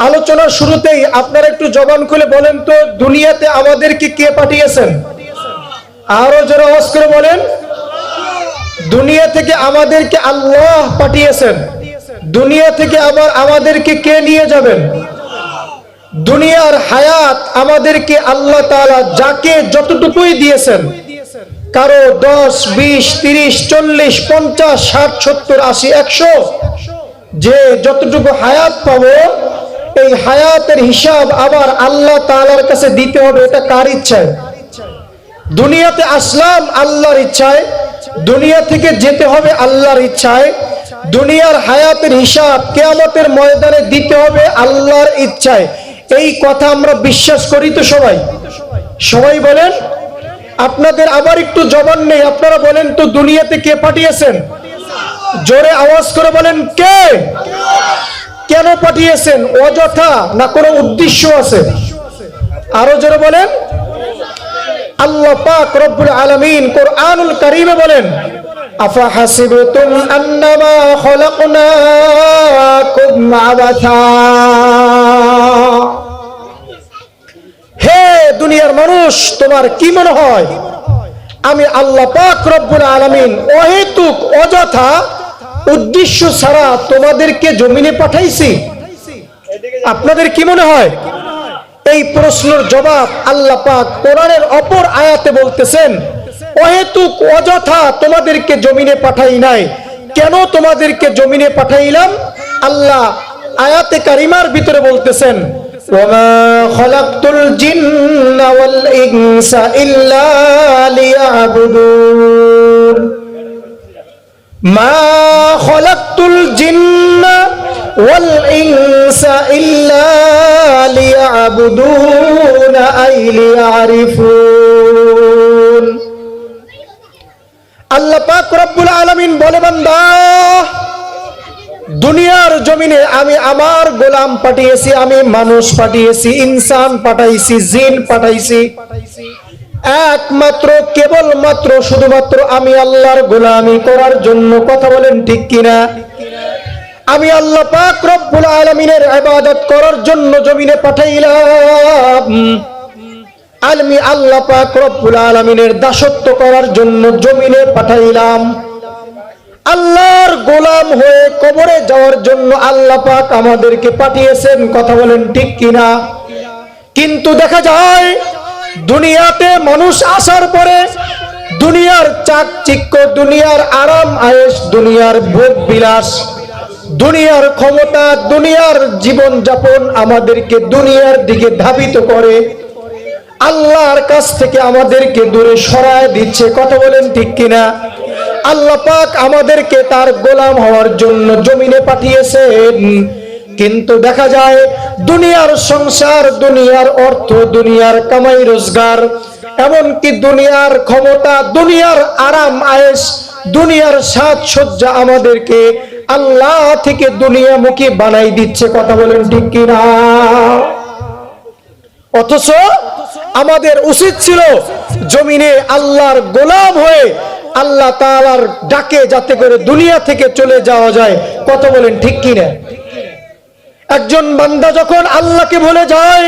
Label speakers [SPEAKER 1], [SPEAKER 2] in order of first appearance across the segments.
[SPEAKER 1] আলোচনার শুরুতেই আপনারা একটু জবান খুলে বলেন তো, দুনিয়াতে আমাদেরকে কে পাঠিয়েছেন? আরও যারা আওয়াজ করে বলেন। দুনিয়া থেকে আমাদেরকে আল্লাহ পাঠিয়েছেন। দুনিয়া থেকে আবার আমাদেরকে কে নিয়ে যাবেন? দুনিয়ার হায়াত আমাদেরকে আল্লাহ তাআলা যাকে যতটুকুই দিয়েছেন, কারও দশ, বিশ, তিরিশ, চল্লিশ, পঞ্চাশ, ষাট, সত্তর, আশি, একশো, যে যতটুকু হায়াত পাবো এই হায়াতের হিসাব আবার আল্লাহ তাআলার কাছে দিতে হবে, এটা কার ইচ্ছায়? দুনিয়াতে আসলাম আল্লাহর ইচ্ছায়, দুনিয়া থেকে যেতে হবে আল্লাহর ইচ্ছায়, দুনিয়ার হায়াতের হিসাব কেয়ামতের ময়দানে দিতে হবে আল্লাহর ইচ্ছায়। এই কথা আমরা বিশ্বাস করি তো সবাই। সবাই বলেন, আপনাদের আবার একটু জবান নেই, আপনারা বলেন তো দুনিয়াতে কে পাঠিয়েছেন? জোরে আওয়াজ করে বলেন, কে? কেন পাঠিয়েছেন? অযথা না কোনো উদ্দেশ্য আছে? আরও জোরে বলেন। আল্লাহ পাক রব্বুল আলামিন কোরআনুল কারীমে বলেন আফা হাসিবতুম আন্নামা খলাকনাকুম আবাথা? হে দুনিয়ার মানুষ, তোমার কি মনে হয়? আমি আল্লাহ পাক রব্বুল আলামিন অহেতুক, অযথা উদ্দেশ্য ছাড়া তোমাদেরকে জমিনে পাঠাইছি। আপনাদের কি মনে হয়? এই প্রশ্নের জবাব আল্লাহ পাক কোরআনের অপর আয়াতে বলতেছেন, অহেতুক অযথা তোমাদেরকে জমিনে পাঠাই নাই। কেন তোমাদেরকে জমিনে পাঠাইলাম? আল্লাহ আয়াতে কারিমার ভিতরে বলতেছেন ইল্লা মা আলামিন বলে দুনিয়ার জমিনে আমি আমার গোলাম পাঠিয়েছি, আমি মানুষ পাঠিয়েছি, ইনসান পাঠাইছি, জিন পাঠাইছি পাঠাইছি। একমাত্র, কেবলমাত্র, শুধুমাত্র আমি আল্লাহর গোলামি করার জন্য কথা বলেন ঠিক কিনা? আমি আল্লাহ পাক রব্বুল আলামিনের ইবাদত করার জন্য জমিনে পাঠাইলাম। আমি আল্লাহ পাক রব্বুল আলামিনের দাসত্ব করার জন্য জমিনে পাঠাইলাম। আল্লাহর গোলাম হয়ে কবরে যাওয়ার জন্য আল্লাহ পাক আমাদেরকে পাঠিয়েছেন, কথা বলেন ঠিক কিনা? কিন্তু দেখা যায় দুনিয়াতে মানুষ আসার পরে দুনিয়ার চাকচিক্য, দুনিয়ার আরাম আয়েশ, দুনিয়ার ভোগ বিলাস, দুনিয়ার ক্ষমতা, দুনিয়ার জীবন যাপন আমাদেরকে দুনিয়ার দিকে ধাবিত করে। আল্লাহর কাছ থেকে আমাদেরকে দূরে সরায় দিচ্ছে। কথা বলেন ঠিক কিনা? আল্লাহ পাক আমাদেরকে তার গোলাম হওয়ার জন্য জমিনে পাঠিয়েছেন। কিন্তু দেখা যায়, দুনিয়ার সংসার, দুনিয়ার অর্থ, দুনিয়ার কামাই রোজগার। এমনকি দুনিয়ার ক্ষমতা, দুনিয়ার আরাম আয়েস দুনিয়ার সাজসজ্জা আমাদেরকে আল্লাহ থেকে দুনিয়ামুখী বানাই দিচ্ছে, কথা বলেন ঠিক কিনা? অথচ আমাদের উচিত ছিল জমিনে আল্লাহর গোলাম হয়ে আল্লাহ তাআলার ডাকে যাতে করে দুনিয়া থেকে চলে যাওয়া যায় কত বলেন ঠিক কিনা? একজন বান্দা যখন আল্লাহকে ভুলে যায়,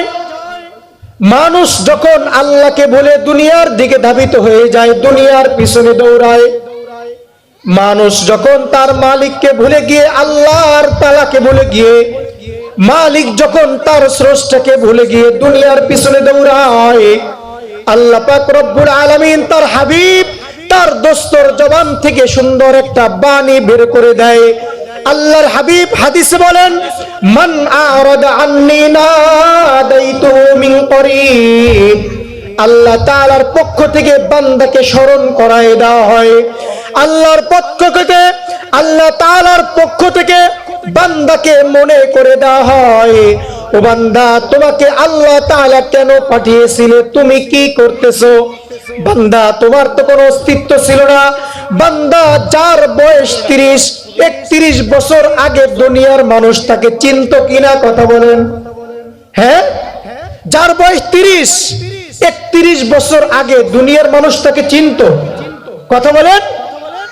[SPEAKER 1] মানুষ যখন আল্লাহকে ভুলে দুনিয়ার দিকে ধাবিত হয়ে যায়, দুনিয়ার পিছনে দৌড়ায়, মানুষ যখন তার মালিককে ভুলে গিয়ে আল্লাহর তালাকে ভুলে গিয়ে, মালিক যখন তার স্রষ্টাকে ভুলে গিয়ে দুনিয়ার পিছনে দৌড়ায়, আল্লাহ পাক রব্বুল আলামিন তার হাবিব, তার দোস্তর জবান থেকে সুন্দর একটা বাণী বের করে দেয়। আল্লাহর হাবিব হাদিসে বলেন, মান আরাদা আন্নি নাদাইতু মিন করিব আল্লাহ তাআলার পক্ষ থেকে বান্দাকে স্মরণ করায় দেওয়া হয়। আল্লাহর পক্ষ থেকে, আল্লাহ তাআলার পক্ষ থেকে বান্দাকে মনে করে দেওয়া হয়, ও বান্দা, তোমাকে আল্লাহ তাআলা কেন পাঠিয়েছিলে? তুমি কি করতেছো? বান্দা, তোমার তো কোনো অস্তিত্ব ছিল না। বান্দা, যার বয়স তিরিশ, একত্রিশ বছর আগে দুনিয়ার মানুষ তাকে চিনত কিনা কথা বলেন। হ্যাঁ? যার বয়স তিরিশ, একত্রিশ বছর আগে দুনিয়ার মানুষ তাকে চিনত। কথা বলেন?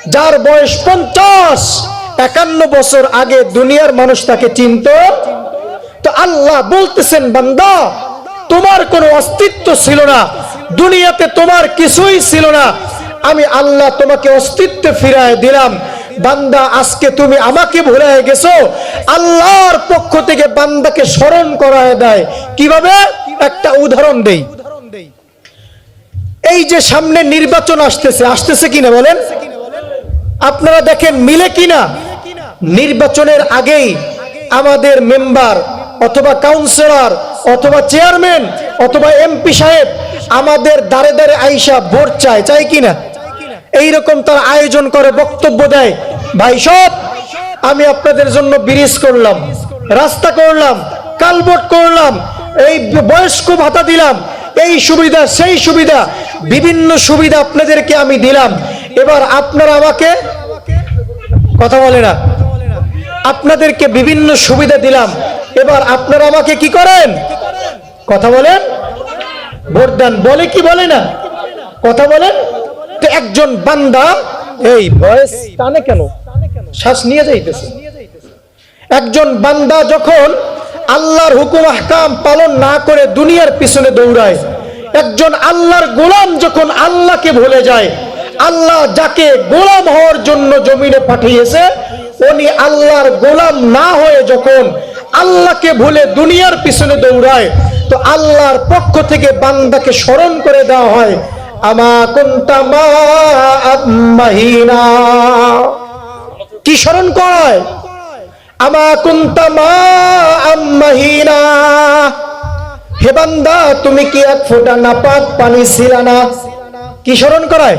[SPEAKER 1] যার বয়স পঞ্চাশ, একান্ন বছর আগে দুনিয়ার মানুষ তাকে চিনত। তো আল্লাহ বলতেছেন, বান্দা, তোমার কোনো অস্তিত্ব ছিল না। দুনিয়াতে তোমার কিছুই ছিল না। আমি আল্লাহ তোমাকে অস্তিত্ব ফিরায় দিলাম। বান্দা, আজকে তুমি আমাকে ভুলে গেছো। আল্লাহর পক্ষ থেকে বান্দাকে স্মরণ করায় দেয়। কীভাবে? একটা উদাহরণ দেই। এই যে সামনে নির্বাচন আসতেছে আসতেছে কিনা বলেন? আপনারা দেখেন, মিলে কিনা? নির্বাচনের আগেই আমাদের মেম্বার অথবা কাউন্সিলর অথবা চেয়ারম্যান অথবা এমপি সাহেব আমাদের দাঁড়ে দাঁড়ে আইসা ভোট চায় চাই কিনা এইরকম তার আয়োজন করে, বক্তব্য দেয়। ভাই, সব আমি আপনাদের জন্য ব্রিজ করলাম, রাস্তা করলাম কালবোট করলাম, এই বয়স্ক ভাতা দিলাম, এই সুবিধা, সেই সুবিধা, বিভিন্ন সুবিধা আপনাদেরকে আমি দিলাম। এবার আপনারা আমাকে কথা বলে না, আপনাদেরকে বিভিন্ন সুবিধা দিলাম। এবার আপনারা আমাকে কি করেন? কথা বলেন। ভোট দেন বলে কি বলে না? কথা বলেন? তো একজন বান্দা এই বয়স টানে কেন? শ্বাস নিয়ে যাইতেছে। একজন বান্দা যখন আল্লাহর হুকুম আহকাম পালন না করে দুনিয়ার পিছনে দৌড়ায়, একজন আল্লাহর গোলাম যখন আল্লাহকে ভুলে যায়, আল্লাহ যাকে গোলাম হওয়ার জন্য জমিনে পাঠিয়েছে, উনি আল্লাহর গোলাম না হয়ে যখন আল্লাহকে ভুলে দুনিয়ার পিছনে দৌড়ায় তো আল্লাহর পক্ষ থেকে বান্দাকে স্মরণ করে দেওয়া হয়, আমা কুন্তা মা মাহিনা কি স্মরণ করায় আমা কুন্তা মা মাহিনা হে বান্দা, তুমি কি এক ফোঁটা নাপাক পানি ছিল না? কি স্মরণ করায়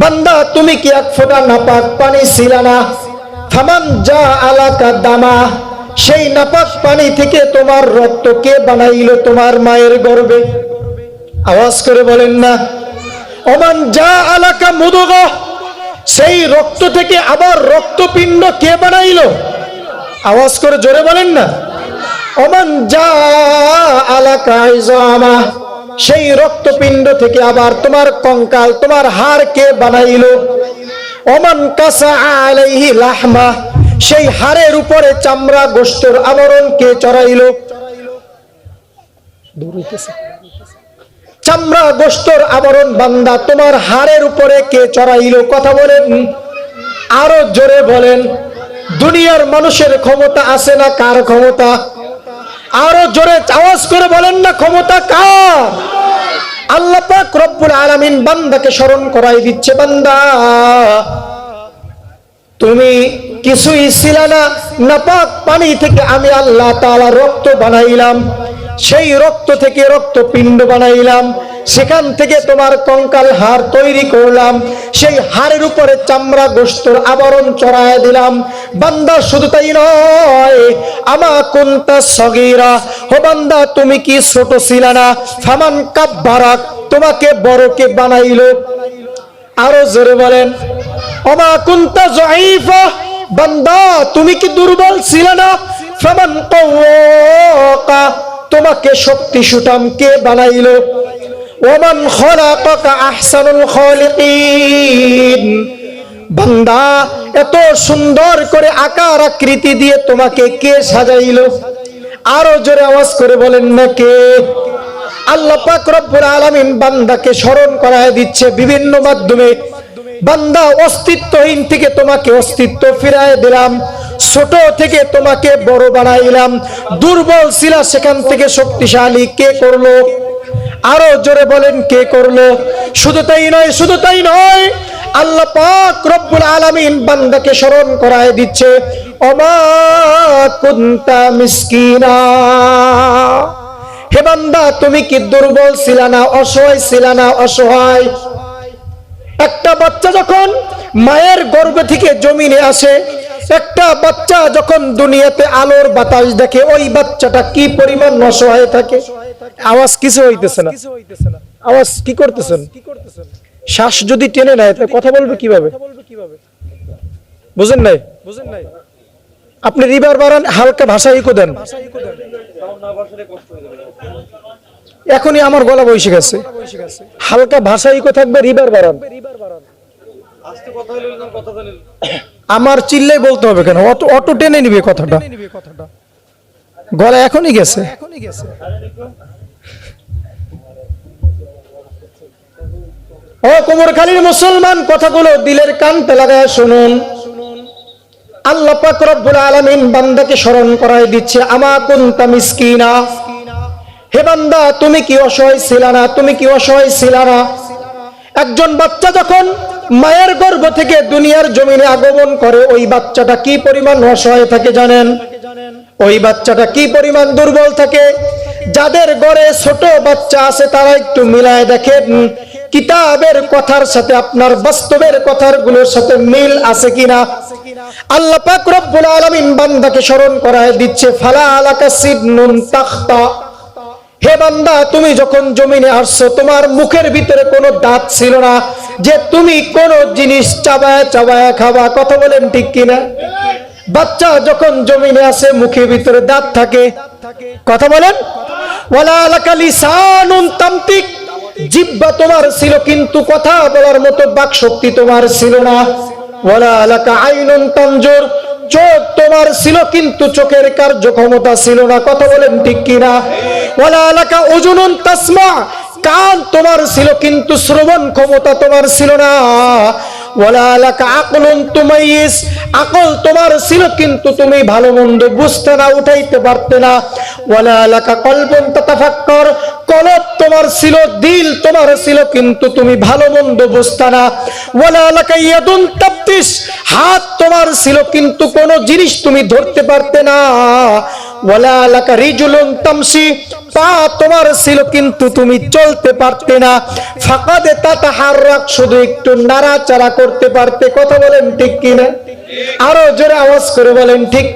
[SPEAKER 1] বান্দা, তুমি কি এক ফোঁটা নাপাক পানি ছিল না? যা আলাকা দামা। সেই নাপাক পানি থেকে তোমার রক্ত কে বানাইলো তোমার মায়ের গর্বে? আওয়াজ করে বলেন না। অমান যা আলাকা মুদগ, সেই রক্ত থেকে আবার রক্তপিণ্ড কে বানাইলো? আওয়াজ করে জোরে বলেন না। অমান যা আলাকা ইজামা, সেই রক্তপিণ্ড থেকে আবার তোমার কঙ্কাল, তোমার হাড় কে বানাইলো? অমান কাসা আলাইহি লাহমা সেই হাড়ের উপরে চামড়া গোস্তর আবরণ কে চড়াইলো? চামড়া গোস্তর আবরণ বান্দা তোমার হাড়ের উপরে কে চড়াইলো? কথা বলেন। আরও জোরে বলেন দুনিয়ার মানুষের ক্ষমতা আছে না কার ক্ষমতা? আরও জোরে আওয়াজ করে বলেন না ক্ষমতা কার? আল্লাহ পাক রব্বুল আলামিন বান্দাকে স্মরণ করাই দিচ্ছে বান্দা। তুমি কিছুই ছিল না। নাপাক পানি থেকে আমি আল্লাহ তাআলা রক্ত বানাইলাম। সেই রক্ত থেকে রক্ত পিণ্ড বানাইলাম। সেখান থেকে তোমার কঙ্কাল হাড় তৈরি করলাম। সেই হাড়ের উপরে চামড়া গোস্তর আবরণ চড়ায় দিলাম। বান্দা, শুধু তাই নয়, আমা কোনটা সগীরা। হো বান্দা, তুমি কি ছোট ছিল না? ফামান কাব্বারাক, তোমাকে বড়কে বানাইলো। আরও জোরে বলেন। বান্দা, তুমি কি দুর্বল ছিল না? তোমাকে শক্তি সুটাম কে বানাইলো? ওমান খলাকাকা বান্দা, এত সুন্দর করে আকার আকৃতি দিয়ে তোমাকে কে সাজাইলো? আরও জোরে আওয়াজ করে বলেন না কে? আল্লাহ পাক রব্বুল আলামিন বান্দাকে স্মরণ করায় দিচ্ছে বিভিন্ন মাধ্যমে। বান্দা অস্তিত্বহীন থেকে তোমাকে অস্তিত্ব ফিরায় দিলাম। ছোট থেকে তোমাকে বড় বানাইলাম দুর্বল ছিল সেখান থেকে শক্তিশালী কে করল? আরও জোরে বলেন, কে করল? শুধু তাই নয়, শুধু তাই নয়, আল্লাহ পাক রব্বুল আলামিন বান্দাকে স্মরণ করায় দিচ্ছে অমা কুন্তা মিসকিনা। হে বান্দা, তুমি কি দুর্বল ছিল না অসহায় ছিল না অসহায়? একটা বাচ্চা যখন মায়ের গর্ভ থেকে জমিনে আসে, একটা বাচ্চা যখন দুনিয়াতে আলোর বাতাস দেখে, ওই বাচ্চাটা কি পরিমাণ অসহায় থাকে? আওয়াজ কিছু হইতেছে না। আওয়াজ কি করতেছেন? শ্বাস যদি টেনে নেয়, তাহলে কথা বলবে কীভাবে? বুঝেন নাই বুঝেন নাই? আপনি রিভার বাড়ান, হালকা ভাষা ইকো দেন। এখনই আমার গলা বসে গেছে। হালকা ভাষা ইকো থাকবে রিভার বাড়ান আমার চিল্লাই বলতে হবে কেন? অটো অটো টেনে নিবে কথাটা। গলা এখনই গেছে। ও কুমোরখালীর মুসলমান, কথাগুলো দিলের কানতে লাগায় শুনুন। আল্লাহ পাক রব্বুল আলামিন বান্দাকে স্মরণ করায় দিচ্ছে, আমা কুনতা মিসকিনা? হে বান্দা, তুমি কি অসহায় ছিলা না? তুমি কি অসহায় ছিলা না? একজন বাচ্চা যখন মায়ের গর্ভ থেকে দুনিয়ার জমিনে আগমন করে, ওই বাচ্চাটা কি পরিমাণ অসহায় থাকে জানেন? ওই বাচ্চাটা কি পরিমাণ দুর্বল থাকে? যাদের ঘরে ছোট বাচ্চা আছে, তারা একটু মিলায় দেখেন। কিতাবের কথার সাথে আপনার বাস্তবের কথারগুলোর সাথে মিল আছে কিনা? আল্লাহ পাক রব্বুল আলামিন বান্দাকে স্মরণ করায় দিচ্ছে, ফালা আলাকা সিদনুন তাখতা। হে বান্দা, তুমি যখন জমিনে আসছো, তোমার মুখের ভিতরে কোনো দাঁত ছিল না যে তুমি কোন জিনিস চাবায় চাবায় খাবা? কথা বলেন ঠিক কিনা? বাচ্চা যখন জমিনে আসে, মুখের ভিতরে দাঁত থাকে। কথা বলেন? জিহ্বা তোমার ছিল, কিন্তু কথা বলার মতো বাক শক্তি তোমার ছিল না। ওয়ালা লাকা আইনুন তানজুর। চোখ তোমার ছিল, কিন্তু চোখের কার্যক্ষমতা ছিল না। কথা বলেন ঠিক কিনা? ওজুনুন তাসমা। কান তোমার ছিল, কিন্তু শ্রবণ ক্ষমতা তোমার ছিল না। আকল তোমার ছিল, কিন্তু তুমি ভালো মন্দ বুঝতে না, উঠাইতে পারতে না। কলব তোমার ছিল, দিল তোমার ছিল, কিন্তু তুমি ভালো মন্দ বুঝতে না। হাত তোমার ছিল, কিন্তু কোন জিনিস তুমি ধরতে পারতে না। তুমি চলতে পারতে না। শুধু একটু নাড়াচাড়া করতে পারতে। বলেন ঠিক আরও জোরে আওয়াজ করে বলেন ঠিক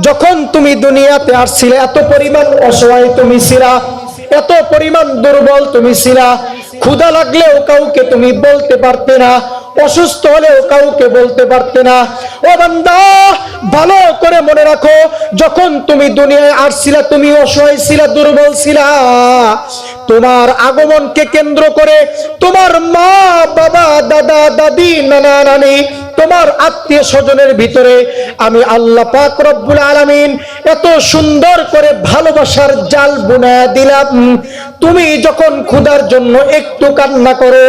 [SPEAKER 1] যখন তুমি দুনিয়াতে আসছিলে, এত পরিমাণ অসহায় তুমি ছিলা। এত পরিমাণ দুর্বল তুমি ছিলা। ক্ষুধা লাগলেও কাউকে তুমি বলতে পারতে না। অসুস্থ হলেও কাউকে বলতে পারতে না। ও বান্দা, ভালো করে মনে রাখো, যখন তুমি দুনিয়ায় আসছিলা, তুমি অসহায় ছিলা, দুর্বল ছিলা। তোমার আগমনকে কেন্দ্র করে তোমার মা, বাবা, দাদা, দাদি, নানা, নানি তোমার আত্মীয় স্বজনের ভিতরে আমি আল্লাহ পাক রব্বুল আলামিন এত সুন্দর করে ভালোবাসার জাল বুনায় দিলাম। তুমি যখন ক্ষুধার জন্য একটু কান্না করো,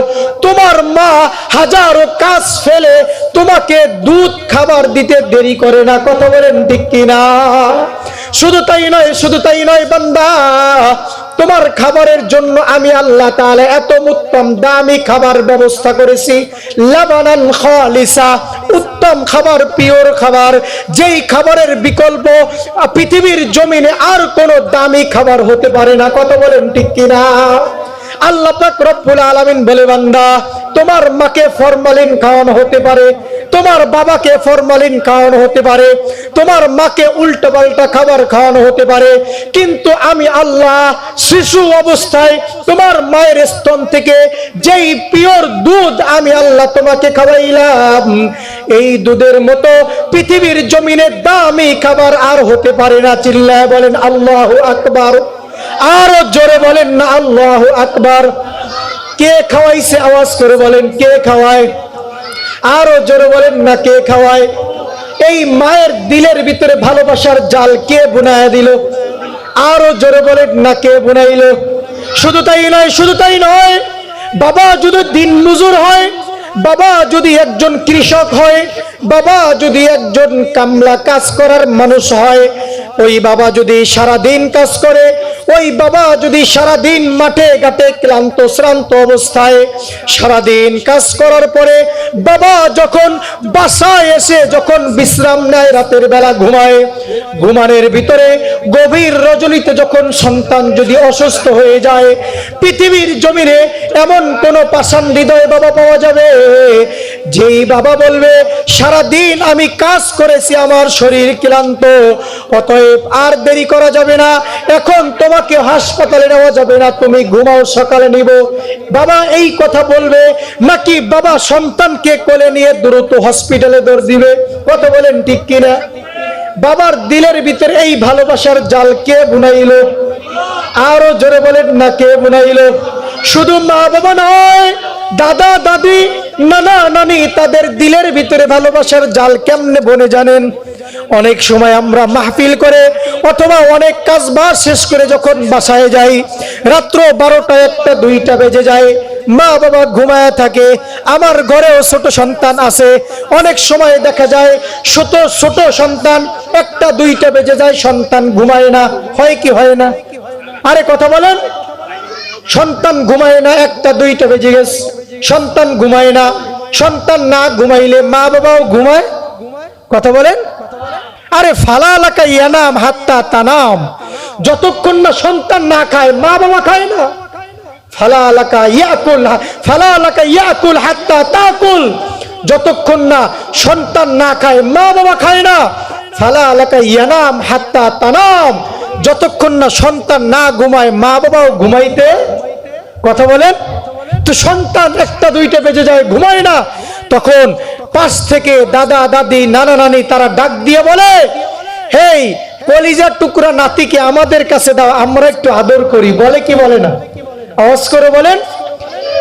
[SPEAKER 1] তোমার মা হাজারো কাজ ফেলে তোমাকে দুধ খাবার দিতে দেরি করে না, কথা বলেন ঠিক কিনা? শুধু তাই নয়, শুধু তাই নয় বান্দা তোমার খাবারের জন্য আমি আল্লাহ তাআলা এত উত্তম দামি খাবার ব্যবস্থা করেছি। লাবানান খালিসা, উত্তম খাবার, পিওর খাবার। যেই খাবারের বিকল্প পৃথিবীর জমিনে আর কোনো দামি খাবার হতে পারে না। কত বলেন ঠিক কিনা? আল্লাহ পাক রব্বুল আলামিন বলে, বান্দা তোমার মাকে ফরমালিন খাওয়ানো হতে পারে, তোমার বাবাকে ফরমালিন খাওয়ানো হতে পারে, তোমার মাকে উল্টো পাল্টা খাবার খাওয়ানো হতে পারে, কিন্তু আমি আল্লাহ শিশু অবস্থায় তোমার মায়ের স্তন থেকে যেই পিওর দুধ আমি আল্লাহ তোমাকে খাওয়াইলাম, এই দুধের মতো পৃথিবীর জমিনে দামি খাবার আর হতে পারে না। চিল্লায় বলেন, আল্লাহ আকবার। আরও জোরে বলেন, না, আল্লাহ আকবার। কে খাওয়াইছে আওয়াজ করে বলেন, কে খাওয়ায়? আরও জোরে বলেন, না কে খাওয়ায়? এই মায়ের দিলের ভিতরে ভালোবাসার জাল কে বুনায় দিল? আরও জোরে বলেন, না কে বুনাইল? শুধু তাই নয়, শুধু তাই নয়, বাবা যদি দিন মজুর হয়, বাবা যদি একজন কৃষক হয়, বাবা যদি একজন কামলা কাজ করার মানুষ হয়, ওই বাবা যদি সারা দিন কাজ করে ওই বাবা যদি সারা দিন মাঠে ঘাটে ক্লান্ত, শ্রান্ত অবস্থায় সারা দিন কাজ করার পরে বাবা যখন বাসায় এসে যখন বিশ্রাম নেয়, রাতের বেলা ঘুমায়, ঘুমানোর ভিতরে গভীর রজনীতে যখন সন্তান যদি অসুস্থ হয়ে যায়, পৃথিবীর জমিনে এমন কোনো পাষাণ হৃদয় বাবা পাওয়া যাবে? যেই বাবা বলবে সারা দিন আমি কাজ করেছি, আমার শরীর ক্লান্ত, অতএব আর দেরি করা যাবে না। এখন তোমাকে হাসপাতালে নেওয়া যাবে না, তুমি ঘুমাও, সকালে নিব। বাবা এই কথা বলবে, নাকি বাবা সন্তানকে কোলে নিয়ে দ্রুত হসপিটালে দৌড় দিবে? কত বলেন ঠিক কিনা? বাবার দিলের ভিতরে এই ভালোবাসার জাল কে বুনাইলো? আরও জোরে বলেন না কে বুনাইলো? শুধু মা বাবা নয়, দাদা, দাদি, নানা, নানি, তাদের দিলের ভিতরে ভালোবাসার জাল কেমনে বনে জানেন? অনেক সময় আমরা মাহফিল করে অথবা অনেক কাজ বাজ শেষ করে যখন বাসায় যাই, রাত্র বারোটা একটা দুইটা বেজে যায়, মা বাবা ঘুমায় থাকে, আমার ঘরেও ছোট সন্তান আছে, অনেক সময় দেখা যায় ছোট ছোট সন্তান একটা দুইটা বেজে যায়, সন্তান ঘুমায় না, হয় কি হয় না? আরে কথা বলেন। সন্তান ঘুমায় না, একটা দুইটা বেজে গেছে, সন্তান ঘুমায় না, সন্তান না ঘুমাইলে মা বাবাও ঘুমায়? কথা বলেন। আরে, ফালা এলাকা ইয়ানাম হাত্তা তানাম। যতক্ষণ না সন্তান না খায়, মা বাবা খায় না। ফালা এলাকা ইয়াকুল ফালা এলাকা ইয়াকুল হাত্তা তাকুল। যতক্ষণ না সন্তান না খায়, মা বাবা খায় না। ফালা এলাকা ইয়ানাম হাত্তা তানাম। যতক্ষণ না সন্তান না ঘুমায়, মা বাবাও ঘুমাইতে কথা বলেন? তো সন্তান একটা দুইটা বেজে যায়, ঘুমায় না। তখন পাশ থেকে দাদা, দাদি, নানা, নানি তারা ডাক দিয়ে বলে, হেই, কলিজার টুকরা নাতিকে আমাদের কাছে দাও, আমরা একটু আদর করি। বলে কি বলে না? আওয়াজ করে বলেন,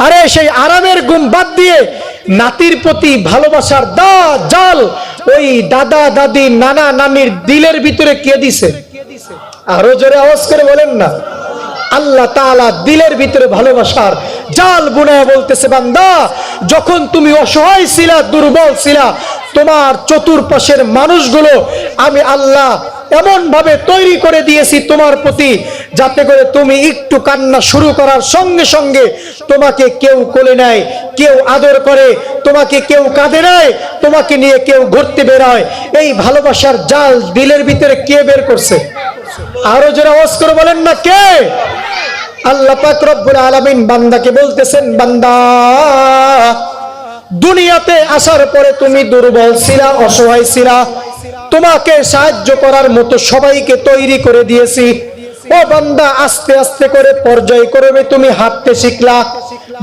[SPEAKER 1] আরে সেই আরামের গুম বাদ দিয়ে নাতির প্রতি ভালোবাসার দা, জাল ওই দাদা, দাদি, নানা, নানির দিলের ভিতরে কে দিছে? আরও জোরে আওয়াজ করে বলেন না। আল্লাহ তাআলা দিলের ভিতরে ভালোবাসার জাল বুনায় বলতেছে, বান্দা, যখন তুমি অসহায় ছিলা, দুর্বল ছিলা, তোমার চতুর্পাশের মানুষগুলো আমি আল্লাহ এমন ভাবে তৈরি করে দিয়েছি তোমার প্রতি, যাতে করে তুমি একটু কান্না শুরু করার সঙ্গে সঙ্গে তোমাকে কেউ কোলে নেয়, কেউ আদর করে, তোমাকে কেউ কাঁদে নেয়, তোমাকে নিয়ে কেউ ঘুরতে বেরোয়। এই ভালোবাসার জাল দিলের ভিতরে কে বের করছে? আরও যারা আওয়াজ করে বলেন না কে? আল্লাহ পাক রব্বুল আলামিন বান্দাকে বলতেছেন, বান্দা, দুনিয়াতে আসার পরে তুমি দুর্বল ছিলা, অসহায় ছিলা। তোমাকে সাহায্য করার মতো সবাইকে তৈরি করে দিয়েছি। ও বান্দা, আস্তে আস্তে করে পর্যায় করবে, তুমি হাঁটতে শিখলা।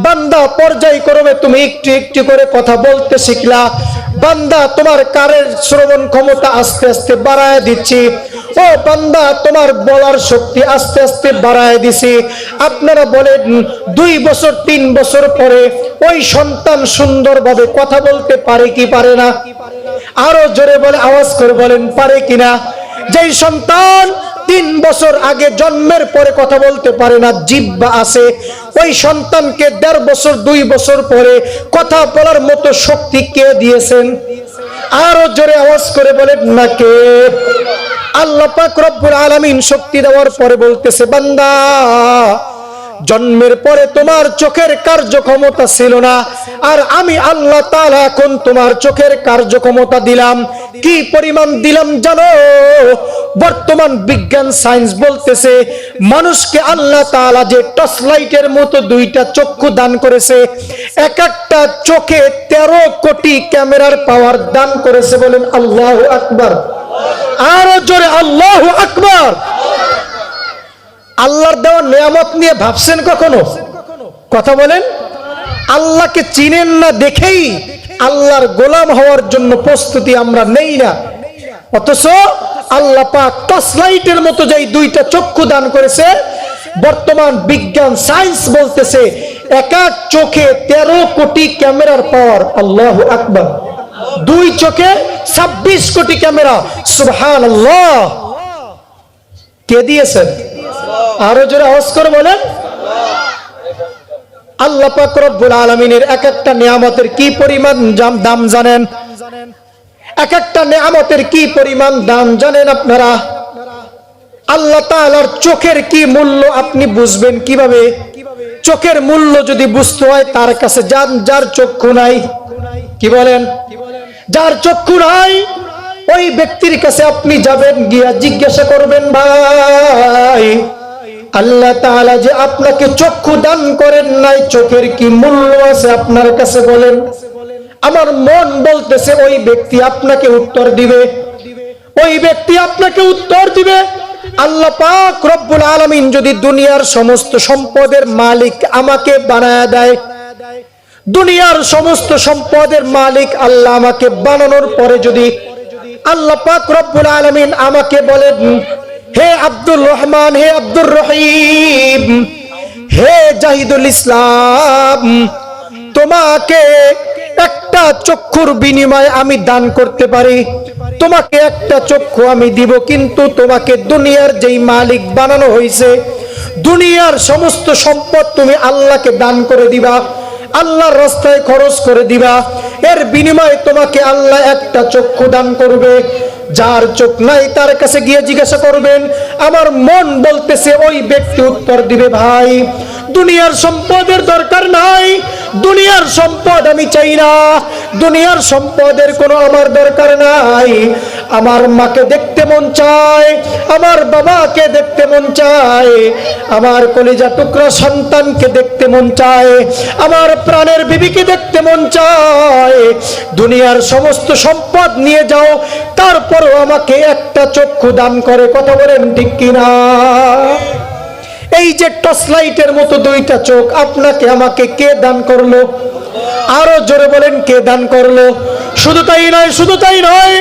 [SPEAKER 1] বান্দা পর্যায় করবে তুমি একটু একটু করে কথা বলতে শিখলা। বান্দা, তোমার কারের শ্রবণ ক্ষমতা আস্তে আস্তে বাড়ায় দিচ্ছি। ও বান্দা, তোমার বলার শক্তি আস্তে আস্তে বাড়ায় দিছি। আপনারা বলেন, দুই বছর, তিন বছর পরে ওই সন্তান সুন্দরভাবে কথা বলতে পারে কি পারে না? আরও জোরে বলে আওয়াজ করে বলেন, পারে কিনা যেই সন্তান তিন বছর আগে জন্মের পরে কথা বলতে পারে না, জিব্বা আছে। ওই সন্তানকে দেড় বছর, দুই বছর পরে কথা বলার মতো শক্তি কে দিয়েছেন? আরও জোরে আওয়াজ করে বলেন, না কে? আল্লাহ পাক রব্বুল আলামিন শক্তি দেওয়ার পরে বলতেছে, বান্দা জন্মের পরে তোমার চোখের কার্যক্ষমতা ছিল না। আর আমি আল্লাহ তাআলা এখন তোমার চোখের কার্যক্ষমতা দিলাম। কি পরিমাণ দিলাম জানো? বর্তমান বিজ্ঞান, সায়েন্স বলতেছে, মানুষকে আল্লাহ তাআলা যে টর্চ লাইটের মতো দুইটা চক্ষু দান করেছে, এক একটা চোখে তেরো কোটি ক্যামেরার পাওয়ার দান করেছে বলেন আল্লাহ আকবার। আরও জোরে আল্লাহ আকবার। আল্লাহর দেওয়া নিয়ামত নিয়ে ভাবছেন কখনো? কথা বলেন। আল্লাহকে চিনেন না দেখেই আল্লাহর গোলাম হওয়ার জন্য প্রস্তুতি আমরা নেই না। অথচ আল্লাহ পাক টর্চ লাইটের মতো যেই দুইটা চক্ষু দান করেছে, বর্তমান বিজ্ঞান, সায়েন্স বলতেছে, এক চোখে তেরো কোটি ক্যামেরার পাওয়ার। আল্লাহ আকবার। দুই চোখে ছাব্বিশ কোটি ক্যামেরা। সুবহান আল্লাহ কে দিয়েছেন? আরও জোরে আওয়াজ করে বলেন। আল্লাহ পাক রব্বুল আলামিনের এক একটা নিয়ামতের কি পরিমাণ দাম জানেন? এক একটা নিয়ামতের কি পরিমাণ দাম জানেন আপনারা? আল্লাহ তাআলার চোখের কি মূল্য আপনি বুঝবেন কীভাবে? চোখের মূল্য যদি বুঝতে হয়, তার কাছে যান, যার চক্ষু নাই, কি বলেন? যার চক্ষু নাই, ওই ব্যক্তির কাছে আপনি যাবেন, গিয়া জিজ্ঞাসা করবেন, ভাই আল্লাহ তাআলা যে আপনাকে চক্ষু দান করেন নাই, চোখের কি মূল্য আছে আপনার কাছে বলেন? আমার মন বলতেছে, ওই ব্যক্তি আপনাকে উত্তর দিবে। ওই ব্যক্তি আপনাকে উত্তর দিবে। আল্লাহ পাক রব্বুল আলামিন যদি দুনিয়ার সমস্ত সম্পদের মালিক আমাকে বানায় দেয়, দুনিয়ার সমস্ত সম্পদের মালিক আল্লাহ আমাকে বানানোর পরে যদি আল্লাহ পাক রব্বুল আলামিন আমাকে বলেন হে আব্দুল রহমান, হে আব্দুর রহিম, হে জাহিদুল ইসলাম, তোমাকে একটা চক্ষুর বিনিময়ে আমি দান করতে পারি। তোমাকে একটা চক্ষু আমি দিব, কিন্তু তোমাকে দুনিয়ার যেই মালিক বানানো হয়েছে, দুনিয়ার সমস্ত সম্পদ তুমি আল্লাহকে দান করে দিবা, আল্লাহর রাস্তায় খরচ করে দিবা। এর বিনিময়ে তোমাকে আল্লাহ একটা চক্ষু দান করবে। যার চোখ নাই তার কাছে গিয়ে জিজ্ঞাসা করবেন, আমার মন বলতেছে ওই ব্যক্তি উত্তর দিবে ভাই। দুনিয়ার সম্পদের দরকার নাই। দুনিয়ার সম্পদ আমি চাই না। দুনিয়ার সম্পদের কোনো আমার দরকার নাই। আমার মাকে দেখতে মন চায়, আমার বাবাকে দেখতে মন চায়, আমার কলিজা টুকরা সন্তানকে দেখতে মন চায়, আমার প্রাণের বিবিকে দেখতে মন চায়। দুনিয়ার সমস্ত সম্পদ নিয়ে যাও, তারপরও আমাকে একটা চক্ষু দান করে। কথা বলেন ঠিক কিনা? এই যে টর্চ লাইটের মতো দুইটা চোখ, আপনাকে আমাকে কে দান করল? আরও জোরে বলেন, কে দান করল? শুধু তাই নয়, শুধু তাই নয়,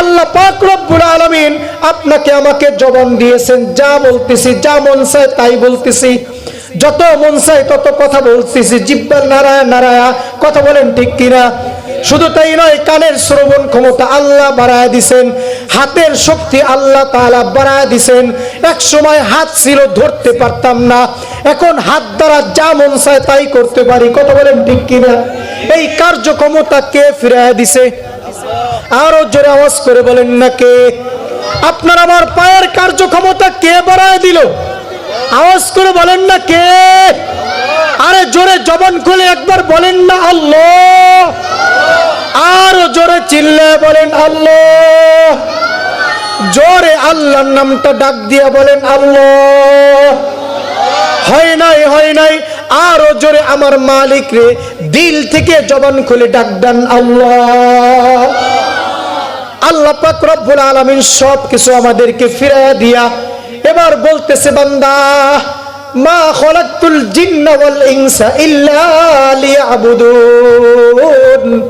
[SPEAKER 1] আল্লাহ পাক রব্বুল আলামিন আপনাকে আমাকে জবান দিয়েছেন, যা বলতেছি, যা মন চায় তাই বলতেছি। যত মন চায় তত কথা বলতেছি। জিব্বার নারায়া নারায়া কথা বলেন ঠিক কিনা? শুধু তাই নয়, কানের শ্রবণ ক্ষমতা আল্লাহ বাড়ায় দিছেন, হাতের শক্তি আল্লাহ তাআলা বাড়ায় দিছেন। এক সময় হাত ছিল, ধরতে পারতাম না। এখন হাত দ্বারা যা মন চায় তাই করতে পারি। কত বলেন ঠিক কিনা? এই কার্যক্ষমতা কে ফিরায় দিছে? আরও জোরে আওয়াজ করে বলেন না কে? আপনার আমার পায়ের কার্যক্ষমতা কে বাড়ায় দিল? আওয়াজ করে বলেন না কে? আরে জোরে জবান খুলে একবার বলেন না আল্লাহ। আরও জোরে চিল্লে বলেন আল্লাহ। জোরে আল্লাহর নামটা ডাক দিয়ে বলেন আল্লাহ। হয় নাই হয় নাই। আরও জোরে আমার মালিক রে, দিল থেকে জবান খুলে ডাক দেন আল্লাহ। আল্লাহ আলামিন সব কিছু আমাদেরকে ফিরাইয়া দিয়া এবার বলতেছে, বান্দা মা খলাকতুল জিন্না ইনসা ইল্লা লিয়াবুদুন।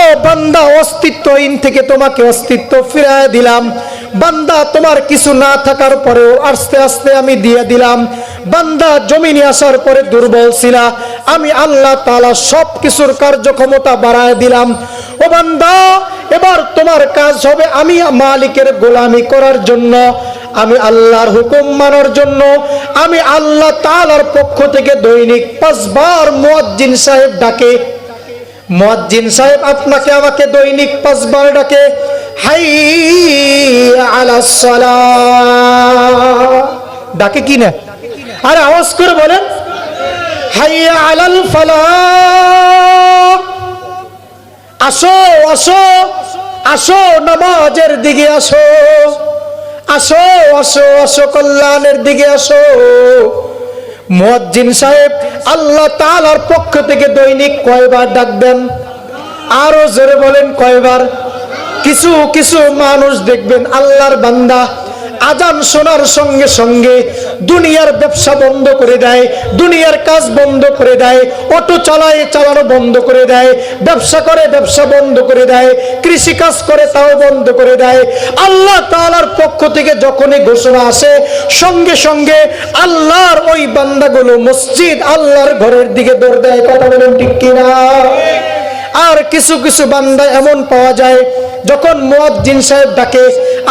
[SPEAKER 1] ও বান্দা অস্তিত্বহীন থেকে তোমাকে অস্তিত্ব ফিরায় দিলাম। বান্দা, তোমার কিছু না থাকার পরেও আস্তে আস্তে আমি দিয়ে দিলাম। বান্দা, জমিনে আসার পরে দুর্বল ছিলা। আমি আল্লাহ তাআলা সব কিছুর কার্যক্ষমতা বাড়ায় দিলাম। ও বান্দা, এবার তোমার কাজ হবে আমি মালিকের গোলামি করার জন্য। আমি আল্লাহর হুকুম মানার জন্য, আমি আল্লাহ তাআলার পক্ষ থেকে দৈনিক পাঁচবার মুয়াজ্জিন সাহেব ডাকে। মুয়াজ্জিন সাহেব আপনাকে আমাকে দৈনিক পাঁচবার ডাকে, হাই আলাস সালাহ ডাকে কি না? আরে আওয়াজ করে বলেন, হাই আলাল ফালাহ আসো আসো আসো, নামাজের দিকে আসো। আসো আসো আসো, কল্যাণের দিকে আসো। মুয়াজ্জিন সাহেব, আল্লাহ তাআলার পক্ষ থেকে দৈনিক কয়বার ডাকবেন আরও জোরে বলেন কয়বার? কিছু কিছু মানুষ দেখবেন আল্লাহর বান্দা আজান শোনার সঙ্গে সঙ্গে দুনিয়ার ব্যবসা বন্ধ করে দেয়, দুনিয়ার কাজ বন্ধ করে দেয়, অটো চালায়, চালানো বন্ধ করে দেয়, ব্যবসা করে, ব্যবসা বন্ধ করে দেয় কৃষি কাজ করে তাও বন্ধ করে দেয়। আল্লাহ তাআলার পক্ষ থেকে যখনই ঘোষণা আসে, সঙ্গে সঙ্গে আল্লাহর ওই বান্দাগুলো মসজিদ আল্লাহর ঘরের দিকে দৌড় দেয়। কথা বলেন ঠিক কিনা? আর কিছু কিছু বান্দা এমন পাওয়া যায়, যখন মুয়াজ্জিন সাহেব ডাকে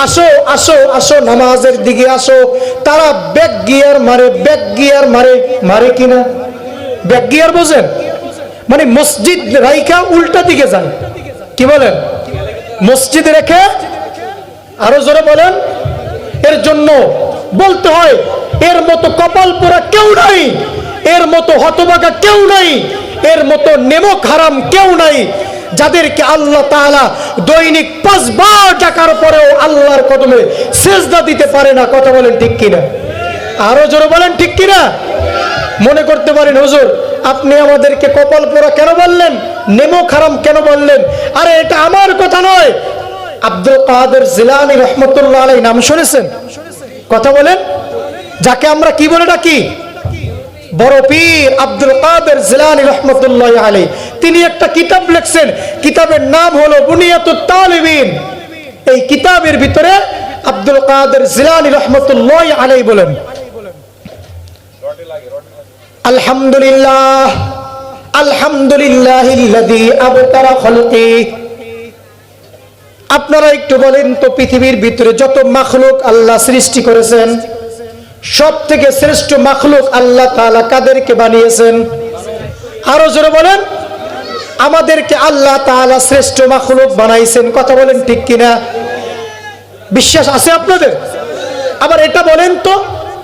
[SPEAKER 1] আসো আসো আসো, নামাজের দিকে আসো। তারা ব্যাক গিয়ার মারে ব্যাক গিয়ার মারে। মারে কিনা ব্যাক গিয়ার বোঝেন? মানে মসজিদ রাইখা উল্টা দিকে যায়। কি বলেন? মসজিদ রেখে আরও জোরে বলেন। এর জন্য বলতে হয়, এর মতো কপাল পোড়া কেউ নাই, এর মতো হতবাগা কেউ নাই, এর মতো নেমক হারাম কেউ নাই। যাদেরকে আল্লাহ তাআলা দৈনিক পাঁচবার ডাকার পরেও আল্লাহর কদমে সেজদা দিতে পারে না, কথা বলেন ঠিক কিনা? আরও জোরে বলেন ঠিক কিনা? মনে করতে পারেন, হুজুর, আপনি আমাদেরকে কপাল পোড়া কেন বললেন? নেমো খারাম কেন বললেন? আরে, এটা আমার কথা নয়। আব্দুল কাদের জিলানি রহমতুল্লাহ আলাই নাম শুনেছেন? কথা বলেন। যাকে আমরা কি বলে ডাকি? বড় পীর আব্দুল কাদের জিলানি রহমতুল্লাহ আলাই তিনি একটা কিতাব লিখছেন। কিতাবের নাম হলো বুনিয়াতুত তালিবিন। এই কিতাবের ভিতরে আব্দুল কাদের জিলানি রহমতুল্লাহ আলাই বলেন, আলহামদুলিল্লাহ, আলহামদুলিল্লাহিল্লাযী আবতারা খলকি। আপনারা একটু বলেন তো, পৃথিবীর ভিতরে যত মাখলুক আল্লাহ সৃষ্টি করেছেন সব থেকে শ্রেষ্ঠ মাখলুক আল্লাহ তাআলা কাদেরকে বানিয়েছেন? আরও জোরে বলেন, আমাদেরকে আল্লাহ তাআলা শ্রেষ্ঠ মাখলুক বানাইছেন। কথা বলেন ঠিক কিনা? বিশ্বাস আছে আপনাদের? আবার এটা বলেন তো,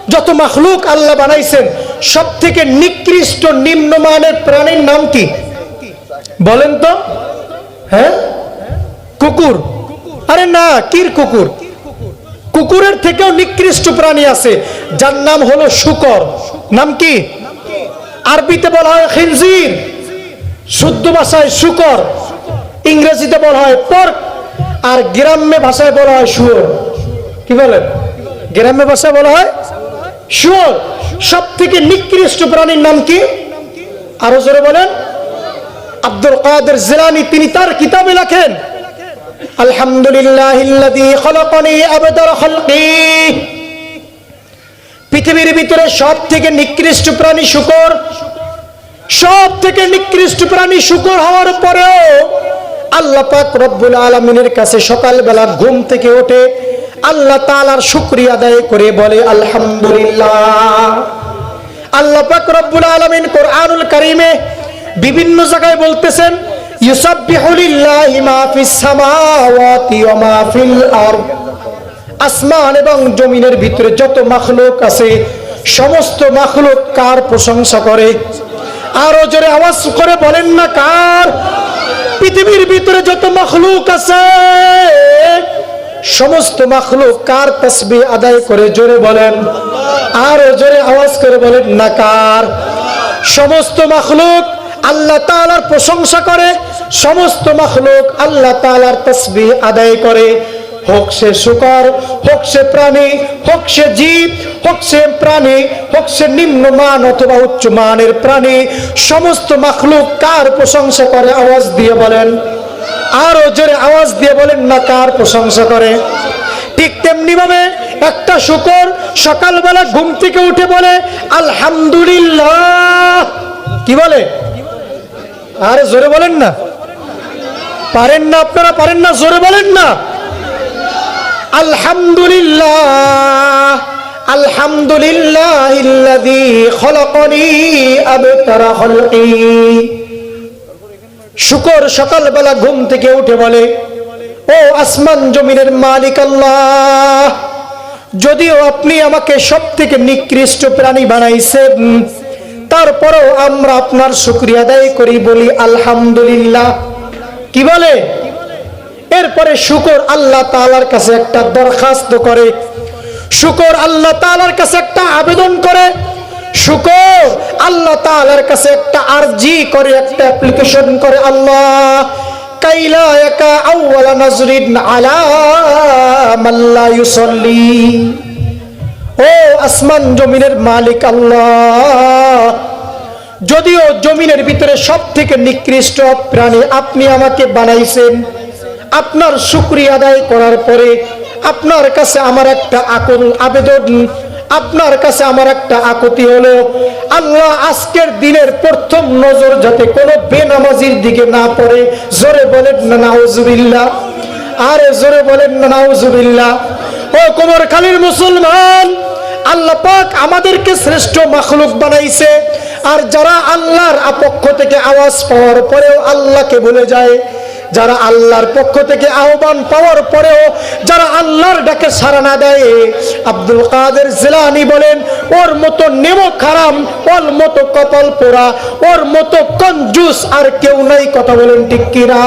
[SPEAKER 1] যত মাখলুক আল্লাহ বানাইছেন সব থেকে নিকৃষ্ট নিম্নমানের প্রাণীর নাম কি? বলেন তো। হ্যাঁ? কুকুর। আরে না, কির কুকুর? কুকুরের থেকেও নিকৃষ্ট প্রাণী আছে। যার নাম হলো শুকর। নাম কি? আরবিতে বলা হয় খিনজির। শুদ্ধ ভাষায় শুকর। ইংরেজিতে বলা হয় পর্ক। আর গ্রাম্য ভাষায় বলা হয় শুয়োর। কি বলেন? গ্রাম্য ভাষায় বলা হয় শুয়োর। সব থেকে নিকৃষ্ট প্রাণীর নাম কি? আরও জোরে বলেন। আব্দুল কাদের জিলানি, তিনি তার কিতাবে লেখেন খালকি। পৃথিবীর ভিতরে সব থেকে নিকৃষ্ট প্রাণী শুকর সব থেকে নিকৃষ্ট প্রাণী শুকর হওয়ার পরেও আল্লাহ পাক রব্বুল আলমিনের কাছে সকালবেলা ঘুম থেকে ওঠে আল্লাহ তালার শুক্রিয়া আদায় করে বলে, আলহামদুলিল্লাহ। আল্লাহ পাক রব্বুল আলমিন কোরআনুল কারিমে বিভিন্ন জায়গায় বলতেছেন ইউসাব্বিহু লিল্লাহি মা ফিস সামাওয়াতি ওয়া মা ফিল আরদ। আসমান এবং জমিনের ভিতরে যত মাখলুক আছে, সমস্ত মাখলুক কার প্রশংসা করে? আরও জোরে আওয়াজ করে বলেন না কার? পৃথিবীর ভিতরে যত মখলুক আছে, সমস্ত মখলুক কার তসবি আদায় করে? জোরে বলেন। আরও জোরে আওয়াজ করে বলেন না কার? সমস্ত মখলুক আল্লাহ তাআলার প্রশংসা করে, সমস্ত মখলুক আল্লাহ তাআলার তসবি আদায় করে। হোক সে শুকর, হোক সে প্রাণী, হোক সে জীব, হোক সে প্রাণী, হোক সে নিম্নমান অথবা উচ্চ মানের প্রাণী, সমস্ত মাখলুক কার প্রশংসা করে? আওয়াজ দিয়ে বলেন। আরও জোরে আওয়াজ দিয়ে বলেন না কার প্রশংসা করে। ঠিক তেমনি ভাবে একটা শুকর সকালবেলা ঘুম থেকে উঠে বলে, আলহামদুলিল্লাহ। কি বলে? আরে জোরে বলেন না। পারেন না আপনারা, পারেন না, জোরে বলেন না। আলহামদুলিল্লাহ আলহামদুলিল্লাহ ইল্লাযী খলাকানি শুকর সকালবেলা ঘুম থেকে উঠে বলে, ও আসমান জমিনের মালিক আল্লাহ, যদিও আপনি আমাকে সব থেকে নিকৃষ্ট প্রাণী বানাইছেন, তারপরেও আমরা আপনার শুক্রিয়া আদায় করি বলি আলহামদুলিল্লাহ। কি বলে? এরপরে শুকর আল্লাহ তালার কাছে একটা দরখাস্ত করে। শুকর আল্লাহ তালার কাছে একটা আবেদন করে। শুকর আল্লাহ তাআলার কাছে একটা আরজি করে, একটা অ্যাপ্লিকেশন করে, আল্লাহ, কাইলা একা আউয়ালা নাজরিন আলা মাল্লা ইউসাল্লি। ও আসমান জমিনের মালিক আল্লাহ, যদিও জমিনের ভিতরে সব থেকে নিকৃষ্ট প্রাণী আপনি আমাকে বানাইছেন আপনার শুক্রিয়া আদায় করার পরে আপনার কাছে আমার একটা আকল আবেদন, আপনার কাছে আমার একটা আকুতি হলো, আল্লাহ আজকের দিনের প্রথম নজর যাতে কোনো বেনামাজির দিকে না পড়ে। জোরে বলেন না, নাউজুবিল্লাহ। আরে জোরে বলেন না, নাউজুবিল্লাহ। ও কোমর খালির মুসলমান! আল্লাহ পাক আমাদেরকে শ্রেষ্ঠ মাখলুক বানাইছে। আর যারা আল্লাহর পক্ষ থেকে আওয়াজ পাওয়ার পরেও আল্লাহকে ভুলে যায়, যারা আল্লাহর পক্ষ থেকে আহ্বান পাওয়ার পরেও যারা আল্লাহর ডাকে সাড়া না দেয়, আব্দুল কাদের জিলানি বলেন, ওর মতো নেমো খারাম, ওর মতো কপাল পোড়া, ওর মতো কঞ্জুস আর কেউ নাই। কথা বলেন ঠিক কিনা?